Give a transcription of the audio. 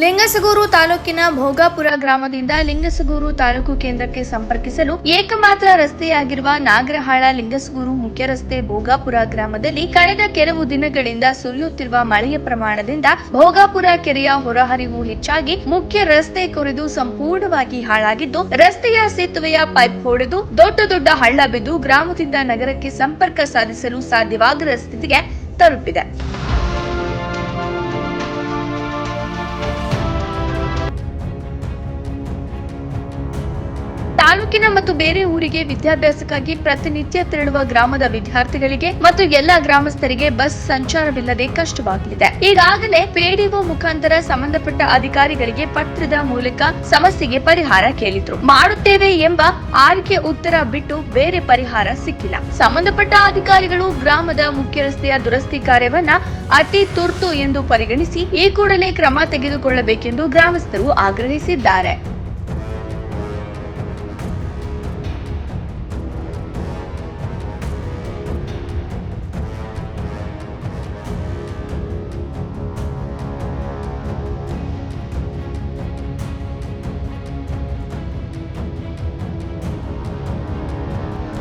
ಲಿಂಗಸಗೂರು ತಾಲೂಕಿನ ಭೋಗಾಪುರ ಗ್ರಾಮದಿಂದ ಲಿಂಗಸಗೂರು ತಾಲೂಕು ಕೇಂದ್ರಕ್ಕೆ ಸಂಪರ್ಕಿಸಲು ಏಕಮಾತ್ರ ರಸ್ತೆಯಾಗಿರುವ ನಾಗರಹಾಳ ಲಿಂಗಸಗೂರು ಮುಖ್ಯ ರಸ್ತೆ ಭೋಗಾಪುರ ಗ್ರಾಮದಲ್ಲಿ ಕಳೆದ ಕೆಲವು ದಿನಗಳಿಂದ ಸುರಿಯುತ್ತಿರುವ ಮಳೆಯ ಪ್ರಮಾಣದಿಂದ ಭೋಗಾಪುರ ಕೆರೆಯ ಹೊರಹರಿವು ಹೆಚ್ಚಾಗಿ ಮುಖ್ಯ ರಸ್ತೆ ಕೊರೆದು ಸಂಪೂರ್ಣವಾಗಿ ಹಾಳಾಗಿದ್ದು, ರಸ್ತೆಯ ಸೇತುವೆಯ ಪೈಪ್ ಹೊಡೆದು ದೊಡ್ಡ ದೊಡ್ಡ ಹಳ್ಳ ಬಿದ್ದು ಗ್ರಾಮದಿಂದ ನಗರಕ್ಕೆ ಸಂಪರ್ಕ ಸಾಧಿಸಲು ಸಾಧ್ಯವಾಗದ ಸ್ಥಿತಿಗೆ ತಲುಪಿದೆ. ತಾಲೂಕಿನ ಮತ್ತು ಬೇರೆ ಊರಿಗೆ ವಿದ್ಯಾಭ್ಯಾಸಕ್ಕಾಗಿ ಪ್ರತಿನಿತ್ಯ ತೆರಳುವ ಗ್ರಾಮದ ವಿದ್ಯಾರ್ಥಿಗಳಿಗೆ ಮತ್ತು ಎಲ್ಲಾ ಗ್ರಾಮಸ್ಥರಿಗೆ ಬಸ್ ಸಂಚಾರವಿಲ್ಲದೆ ಕಷ್ಟವಾಗಲಿದೆ. ಈಗಾಗಲೇ ಪಿಡಿಒ ಮುಖಾಂತರ ಸಂಬಂಧಪಟ್ಟ ಅಧಿಕಾರಿಗಳಿಗೆ ಪತ್ರದ ಮೂಲಕ ಸಮಸ್ಯೆಗೆ ಪರಿಹಾರ ಕೇಳಿದ್ರು. ಮಾಡುತ್ತೇವೆ ಎಂಬ ಆರಿಕೆ ಉತ್ತರ ಬಿಟ್ಟು ಬೇರೆ ಪರಿಹಾರ ಸಿಕ್ಕಿಲ್ಲ. ಸಂಬಂಧಪಟ್ಟ ಅಧಿಕಾರಿಗಳು ಗ್ರಾಮದ ಮುಖ್ಯ ರಸ್ತೆಯ ದುರಸ್ತಿ ಕಾರ್ಯವನ್ನ ಅತಿ ತುರ್ತು ಎಂದು ಪರಿಗಣಿಸಿ ಈ ಕೂಡಲೇ ಕ್ರಮ ತೆಗೆದುಕೊಳ್ಳಬೇಕೆಂದು ಗ್ರಾಮಸ್ಥರು ಆಗ್ರಹಿಸಿದ್ದಾರೆ.